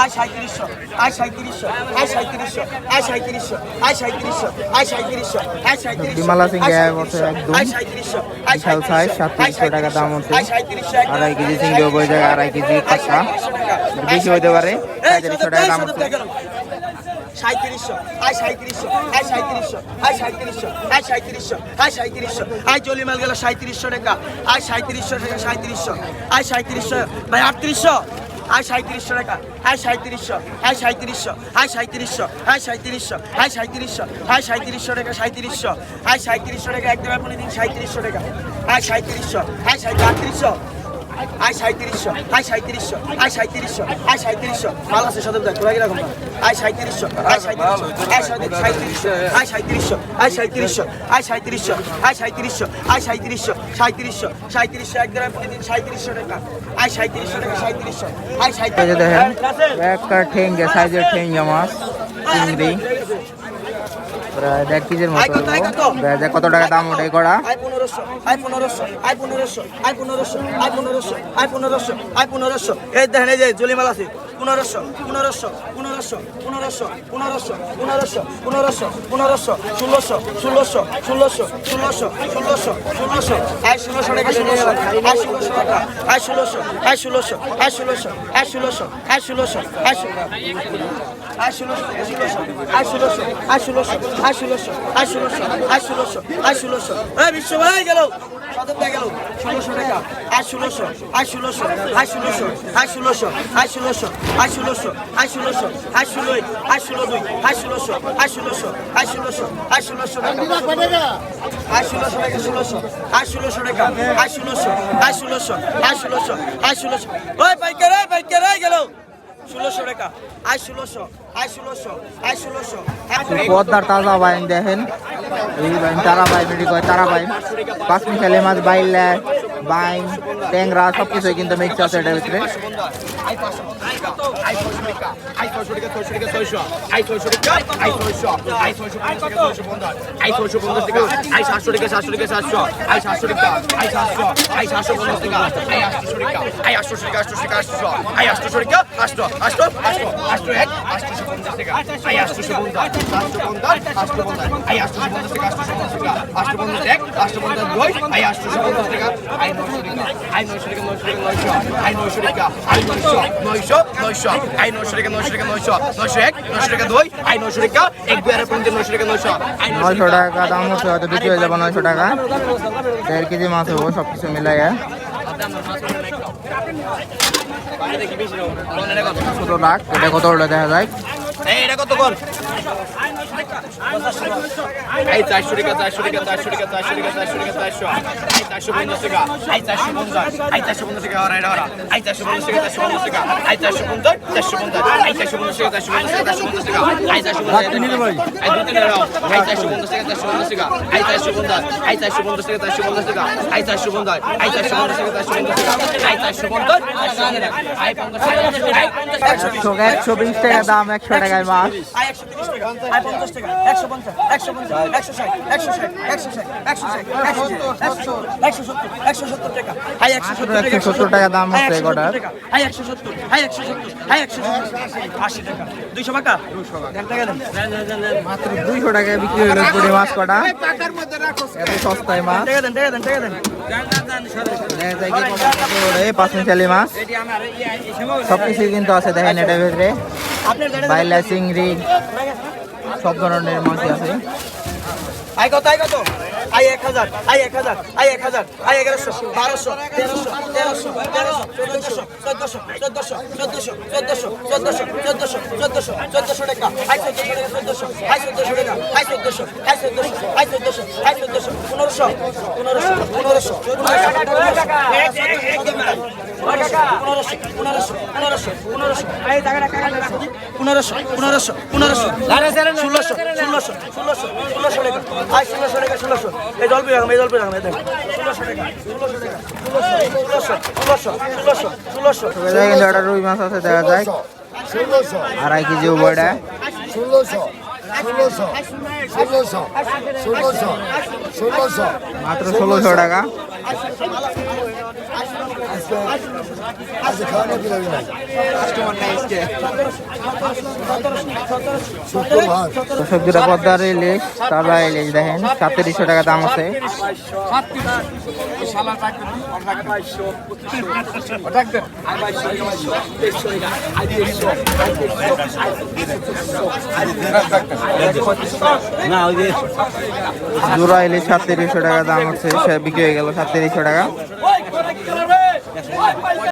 আয় সাঁত্রিশশো আয় সাঁত্রিশশো আয় সাঁত্রিশশো আয় সাঁত্রিশশো আয় সাঁত্রিশশো আয় সাঁত্রিশশো আয় সাঁত্রিশশো বিমলা সিং এ বছর একদম সাঁত্রিশশো বিশাল size, সাতত্রিশশো টাকা দাম হচ্ছে। সাঁত্রিশশো আড়াই কেজি চিংড়ি বই যায় আড়াই কেজি কাঁচা বেশি হইতে পারে পঁয়ত্রিশশো টাকা দাম হচ্ছে সাঁত্রিশশো আয় সাঁত্রিশশো আয় সাঁত্রিশশো আয় সাঁত্রিশশো আয় সাঁত্রিশশো আয় সাঁত্রিশশো আয় জলিমাল গেল সাঁত্রিশশো টাকা আয় সাঁত্রিশশো টাকা সাঁত্রিশশো আয় সাঁত্রিশশো ভাই আটত্রিশশো আয় সাঁত্রিশশো টাকা। আয় সাঁত্রিশশো আয় সাঁত্রিশশো আয় সাঁত্রিশশো আয় সাঁত্রিশশো আয় সাঁত্রিশশো আয় সাঁত্রিশশো টাকা সাঁত্রিশশো আয় সাঁত্রিশশো টাকা, একদম আপনি দিন সাঁত্রিশশো টাকা। আয় সাঁত্রিশশো আয় সাঁত্রিশশো আয় সাঁত্রিশশো আয় সাঁত্রিশশো আয় সাঁত্রিশশো আয় সাঁত্রিশশো মাল আছে সদর দেখ তোরা কীরকম আয় সাঁত্রিশশো আয় সাঁত্রিশশো আয় সাঁত্রিশশো আয় সাঁত্রিশশো আয় সাঁত্রিশশো আয় সাঁত্রিশশো আয় সাঁত্রিশশো আয় সাঁত্রিশশো সাঁত্রিশশো সাঁত্রিশশো এক দেড় প্রতিদিন সাঁত্রিশশো টাকা আয় সাঁত্রিশশো টাকা সাঁত্রিশশো আয় এই যে দেখেন সাঁত্রিশশো একটা ঠেঙ্গে সাইজের ঠেঙ্গে মাছ চিংড়ি প্রায় দেড় কেজির মতো হইবো। দেখা যাক কত টাকা দাম ওটাই করা পনেরোশো, আই পনেরোশো আই পনেরোশো আই পনেরোশো আই পনেরোশো আই পনেরোশো আই পনেরোশো। এই দেখেন, এই যে জলিমাল আছে। পনেরোশো পনেরোশো পনেরোশো পনেরোশো পনেরোশো পনেরোশো পনেরোশো পনেরোশো ষোলোশো ষোলোশো ষোলোশো ষোলোশো ষোলোশো ষোলোশো আই ষোলোশো টাকা ষোলোশো আই ষোলোশো টাকা আই ষোলোশো আই ষোলোশো আই ষোলোশো আই ষোলোশো আই ষোলোশো আই ষোলোশো আই ষোলোশো আই ষোলোশো আই ষোলোশো আই ষোলোশো আই ষোলোশো আই ষোলোশো এই বিশ্ব ভাই গেল সদরটা গেল ষোলোশো টাকা আর ষোলোশো আর ষোলোশো আর ষোলোশো আর ষোলোশো আর ষোলোশো আর ষোলোশো আর ষোলোশো আর ষোলো আর ষোলো দুই আর ষোলোশো আর ষোলোশো আর ষোলোশো আর ষোলোশো টাকা আর ষোলোশো টাকা ষোলোশো আর ষোলোশো টাকা আর ষোলোশো আর ষোলোশো আর ষোলোশো আর ষোলোশো ওই পাইকার ওই পাইকার গেল বাইন তারা কয় তারা পাঁচ মাছ বাইলে বাইন ট্যাংরা সব কিছুই কিন্তু মিক্স আছে এটার ভিতরে। নয়শো টাকা এক নয়শো টাকা দুই আই নয়শো টাকা এক দুই আর টাকা নয়শো দাম হচ্ছে হয়তো বিক্রি হয়ে যাবে নয়শো টাকা। দেড় কেজি মাছ হব সব কিছু মিলাই ছোট লাখ, এটা কত দেখা যায় এটা কত কল এই চারশো টাকা চারশো টাকা চারশো টাকা চারশো টাকা চারশো টাকা চারশো এই চারশো পঞ্চাশ টাকা এই চারশো পঞ্চাশ এই চারশো পঞ্চাশ টাকা এটা ওরা এই চারশো পঞ্চাশ টাকা চারশো পঞ্চাশ টাকা এই চারশো পঞ্চাশ চারশো পঞ্চাশ এই চারশো পঞ্চাশ টাকা চারশো পঞ্চাশ টাকা চারশো পঞ্চাশ টাকা এই চারশো পঞ্চাশ টাকা এই চারশো পঞ্চাশ টাকা চারশো পঞ্চাশ টাকা এই চারশো পঞ্চাশ এই চারশো পঞ্চাশ টাকা চারশো পঞ্চাশ টাকা এই চারশো পঞ্চাশ এই চারশো পঞ্চাশ টাকা চারশো পঞ্চাশ টাকা এই চারশো পঞ্চাশ এই পঞ্চাশ টাকা একশো বিশ টাকা দাম একশো টাকায় মাছ একশো টাকা একশো পঞ্চাশ একশো পঞ্চাশ একশো ষাট একশো ষাট একশো ষাট একশো ষাট একশো একশো একশো সত্তর একশো সত্তর টাকা আয় একশো সত্তর টাকা একশো সত্তর টাকা দাম একশো সত্তর একশো সত্তর একশো সত্তর আয় একশো আশি টাকা। দুইশো মাত্র দুইশো টাকায় বিক্রি হলো পুরি মাছ কটা এত সস্তায় মাছ। মাছ। সব কিছুই কিন্তু আছে দেখেন এটার ভিতরে। বাইলা চিংড়ি সব ধরনের মাছই আছে। আয় কত আয় কত? আয় এক হাজার আয় এক হাজার আয় এক হাজার আয় এগারোশো বারোশো তেরোশো তেরোশো তেরোশো চোদ্দশো চোদ্দশো চোদ্দশো চোদ্দশো চোদ্দশো চোদ্দশো চোদ্দশো চোদ্দশো টাকা আয় চোদ্দশো টাকা চোদ্দশো আয় চোদ্দশো টাকা আয় চোদ্দশো আয় চোদ্দশো আয় চোদ্দশো আয় চোদ্দশো পনেরোশো পনেরোশো পনেরোশো পনেরোশো পনেরোশো পনেরোশো ষোলোশো ষোলোশো ষোলোশো ষোলোশো টাকা আয় ষোলোশো টাকা ষোলোশো এই জল পেয়ে রাখলাম এই এই দেখ ষোলোশো টাকা ষোলোশো দেখেন দেখা যায় আড়াই কেজি ষোলোশো ষোলোশো মাত্র ষোলোশো টাকা পদ্মার ইলিশ তাজা ইলিশ দেখেন। সাতত্রিশশো টাকা দাম আছে। জোড়া ইলিশ সাতত্রিশশো টাকা দাম হচ্ছে সে বিক্রি হয়ে গেল সাতত্রিশশো টাকা